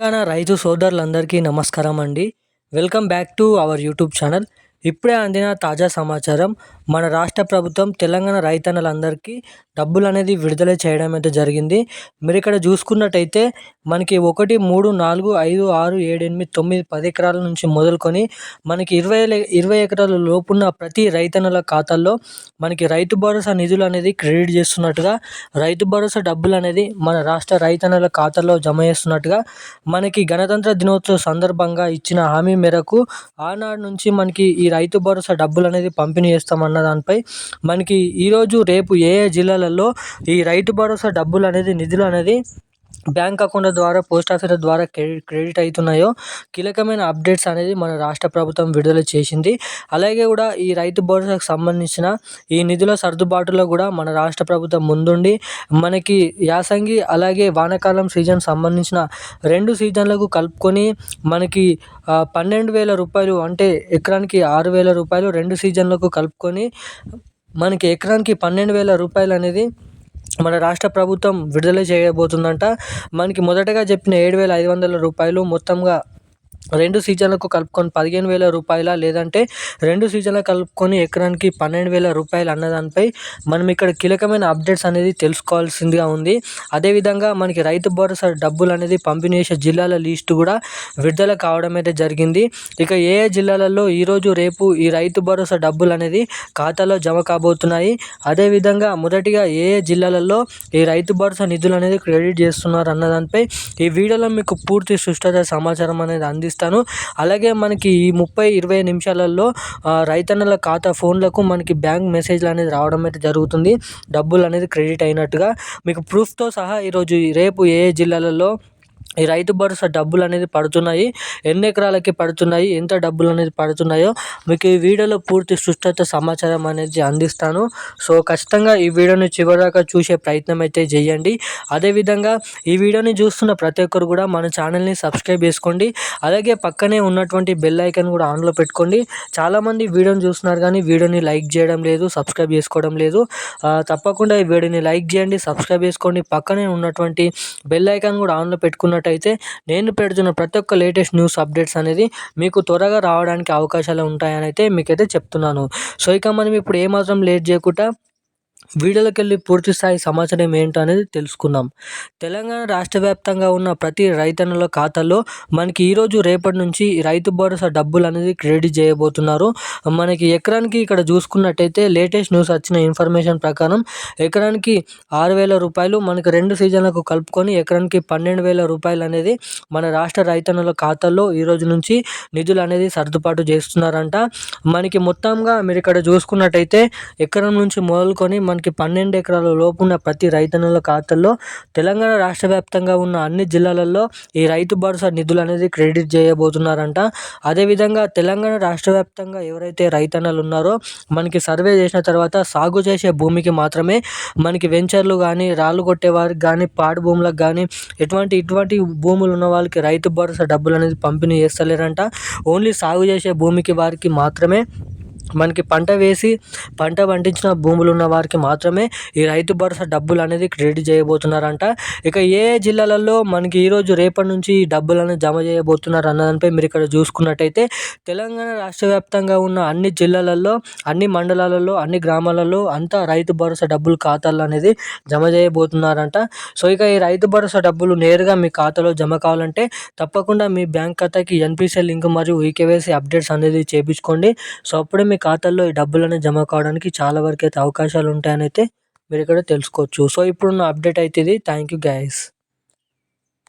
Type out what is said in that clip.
తెలంగాణ రైతు సోదరులందరికీ నమస్కారం అండి. Welcome back to our YouTube channel. ఇప్పుడే అందిన తాజా సమాచారం మన రాష్ట్ర ప్రభుత్వం తెలంగాణ రైతన్నలందరికీ డబ్బులు అనేది విడుదల చేయడం అయితే జరిగింది. మీరు ఇక్కడ చూసుకున్నట్టయితే మనకి ఒకటి మూడు నాలుగు ఐదు ఆరు ఏడు ఎనిమిది తొమ్మిది పది ఎకరాల నుంచి మొదలుకొని మనకి ఇరవై ఇరవై ఎకరాల లోపున్న ప్రతి రైతన్నల ఖాతాల్లో మనకి రైతు భరోసా నిధులు అనేది క్రెడిట్ చేస్తున్నట్టుగా రైతు భరోసా డబ్బులు అనేది మన రాష్ట్ర రైతన్నల ఖాతాల్లో జమ చేస్తున్నట్టుగా మనకి గణతంత్ర దినోత్సవ సందర్భంగా ఇచ్చిన హామీ మేరకు ఆనాడు నుంచి మనకి ఈ రైతు భరోసా డబ్బులు అనేది పంపిణీ చేస్తామన్న దానిపై మనకి ఈరోజు రేపు ఏ ఏ జిల్లాలలో ఈ రైతు భరోసా డబ్బులు అనేది నిధులు అనేది బ్యాంక్ అకౌంట్ ద్వారా పోస్ట్ ఆఫీస్ ద్వారా క్రెడిట్ క్రెడిట్ అవుతున్నాయో కీలకమైన అప్డేట్స్ అనేది మన రాష్ట్ర ప్రభుత్వం విడుదల చేసింది. అలాగే కూడా ఈ రైతు భరోసాకు సంబంధించిన ఈ నిధుల సర్దుబాటులో కూడా మన రాష్ట్ర ప్రభుత్వం ముందుండి మనకి యాసంగి అలాగే వానాకాలం సీజన్ సంబంధించిన రెండు సీజన్లకు కలుపుకొని మనకి పన్నెండు వేల రూపాయలు అంటే ఎకరానికి ఆరు వేల రూపాయలు రెండు సీజన్లకు కలుపుకొని మనకి ఎకరానికి పన్నెండు వేల రూపాయలు అనేది మన రాష్ట్ర ప్రభుత్వం విడుదల చేయబోతుందంట. మనకి మొదటగా చెప్పిన ఏడు వేల ఐదు వందల రూపాయలు మొత్తంగా రెండు సీజన్లకు కలుపుకొని పదిహేను వేల రూపాయల లేదంటే రెండు సీజన్లకు కలుపుకొని ఎకరానికి పన్నెండు వేల రూపాయలు అన్నదానిపై మనం ఇక్కడ కీలకమైన అప్డేట్స్ అనేది తెలుసుకోవాల్సిందిగా ఉంది. అదేవిధంగా మనకి రైతు భరోసా డబ్బులు అనేది పంపిణీ చేసే జిల్లాల లిస్టు కూడా విడుదల కావడం అయితే జరిగింది. ఇక ఏ ఏ జిల్లాలలో ఈరోజు రేపు ఈ రైతు భరోసా డబ్బులు అనేది ఖాతాలో జమ కాబోతున్నాయి? అదేవిధంగా మొదటిగా ఏ ఏ జిల్లాలలో ఈ రైతు భరోసా నిధులు అనేది క్రెడిట్ చేస్తున్నారు అన్నదానిపై ఈ వీడియోలో మీకు పూర్తి సుష్టత సమాచారం అనేది అందిస్తుంది ఇస్తాను అలాగే మనకి ఈ ముప్పై ఇరవై నిమిషాలలో రైతన్నల ఖాతా ఫోన్లకు మనకి బ్యాంక్ మెసేజ్లు అనేది రావడం అయితే జరుగుతుంది. డబ్బులు అనేది క్రెడిట్ అయినట్టుగా. మీకు ప్రూఫ్తో సహా ఈరోజు రేపు ఏ ఏ జిల్లాలలో ఈ రైతు భరోసా డబ్బులు అనేది పడుతున్నాయి ఎన్ని ఎకరాలకి పడుతున్నాయి ఎంత డబ్బులు అనేది పడుతున్నాయో మీకు ఈ వీడియోలో పూర్తి సుష్టత సమాచారం అనేది అందిస్తాను. సో ఖచ్చితంగా ఈ వీడియోని చివరిదాకా చూసే ప్రయత్నం అయితే చేయండి. అదేవిధంగా ఈ వీడియోని చూస్తున్న ప్రతి ఒక్కరు కూడా మన ఛానల్ని సబ్స్క్రైబ్ చేసుకోండి. అలాగే పక్కనే ఉన్నటువంటి బెల్ ఐకన్ కూడా ఆన్లో పెట్టుకోండి. చాలామంది వీడియోని చూస్తున్నారు కానీ వీడియోని లైక్ చేయడం లేదు సబ్స్క్రైబ్ చేసుకోవడం లేదు. తప్పకుండా ఈ వీడియోని లైక్ చేయండి సబ్స్క్రైబ్ చేసుకోండి. పక్కనే ఉన్నటువంటి బెల్ ఐకాన్ కూడా ఆన్లో పెట్టుకున్నట్టు అయితే నేను పెడుతున్న ప్రతి ఒక్క లేటెస్ట్ న్యూస్ అప్డేట్స్ అనేది మీకు త్వరగా రావడానికి అవకాశాలు ఉంటాయని అయితే మీకైతే చెప్తున్నాను. సో ఇక మనం ఇప్పుడు ఏమాత్రం లేట్ చేయకుండా వీడియోలోకి వెళ్ళి పూర్తి స్థాయి సమాచారం ఏంటో అనేది తెలుసుకుందాం తెలంగాణ రాష్ట్ర వ్యాప్తంగా ఉన్న ప్రతి రైతన్నుల ఖాతాలో మనకి ఈరోజు రేపటి నుంచి రైతు భరోసా డబ్బులు అనేది క్రెడిట్ చేయబోతున్నారు. మనకి ఎకరానికి ఇక్కడ చూసుకున్నట్టయితే లేటెస్ట్ న్యూస్ వచ్చిన ఇన్ఫర్మేషన్ ప్రకారం ఎకరానికి ఆరు వేల రూపాయలు మనకి రెండు సీజన్లకు కలుపుకొని ఎకరానికి పన్నెండు వేల రూపాయలు అనేది మన రాష్ట్ర రైతన్నుల ఖాతాల్లో ఈరోజు నుంచి నిధులు అనేది సర్దుబాటు చేస్తున్నారంట. మనకి మొత్తంగా మీరు ఇక్కడ చూసుకున్నట్టయితే ఎకరం నుంచి మొదలుకొని మనకి పన్నెండు ఎకరాల లోపు ఉన్న ప్రతి రైతన్నుల ఖాతాల్లో తెలంగాణ రాష్ట్ర వ్యాప్తంగా ఉన్న అన్ని జిల్లాలలో ఈ రైతు భరోసా నిధులు అనేది క్రెడిట్ చేయబోతున్నారంట. అదేవిధంగా తెలంగాణ రాష్ట్ర వ్యాప్తంగా ఎవరైతే రైతన్నలు ఉన్నారో మనకి సర్వే చేసిన తర్వాత సాగు చేసే భూమికి మాత్రమే మనకి వెంచర్లు కానీ రాళ్ళు కొట్టే వారికి కానీ పాడు భూములకు కానీ ఎటువంటి ఇటువంటి భూములు ఉన్న వాళ్ళకి రైతు భరోసా డబ్బులు అనేది పంపిణీ చేస్తలేరంట. ఓన్లీ సాగు చేసే భూమికి వారికి మాత్రమే మనకి పంట వేసి పంట పండించిన భూములు ఉన్న వారికి మాత్రమే ఈ రైతు భరోసా డబ్బులు అనేది క్రెడిట్ చేయబోతున్నారంట. ఇక ఏ జిల్లాలలో మనకి ఈరోజు రేపటి నుంచి ఈ డబ్బులు అనేది జమ చేయబోతున్నారు అన్నదానిపై మీరు ఇక్కడ చూసుకున్నట్టయితే తెలంగాణ రాష్ట్ర వ్యాప్తంగా ఉన్న అన్ని జిల్లాలలో అన్ని మండలాలలో అన్ని గ్రామాలలో అంతా రైతు భరోసా డబ్బులు ఖాతాలు అనేది జమ చేయబోతున్నారంట. సో ఇక ఈ రైతు భరోసా డబ్బులు నేరుగా మీ ఖాతాలో జమ కావాలంటే తప్పకుండా మీ బ్యాంక్ ఖాతాకి ఎన్పిసిఐ లింక్ మరియు ఈకేవైసీ అప్డేట్స్ అనేది చేయించుకోండి సో అప్పుడే మీ ఖాతాల్లో ఈ డబ్బులను జమ కావడానికి చాలా వరకు అయితే అవకాశాలు ఉంటాయని అయితే మీరు ఇక్కడ తెలుసుకోవచ్చు. సో ఇప్పుడున్న అప్డేట్ అయితే ఇది. Thank you guys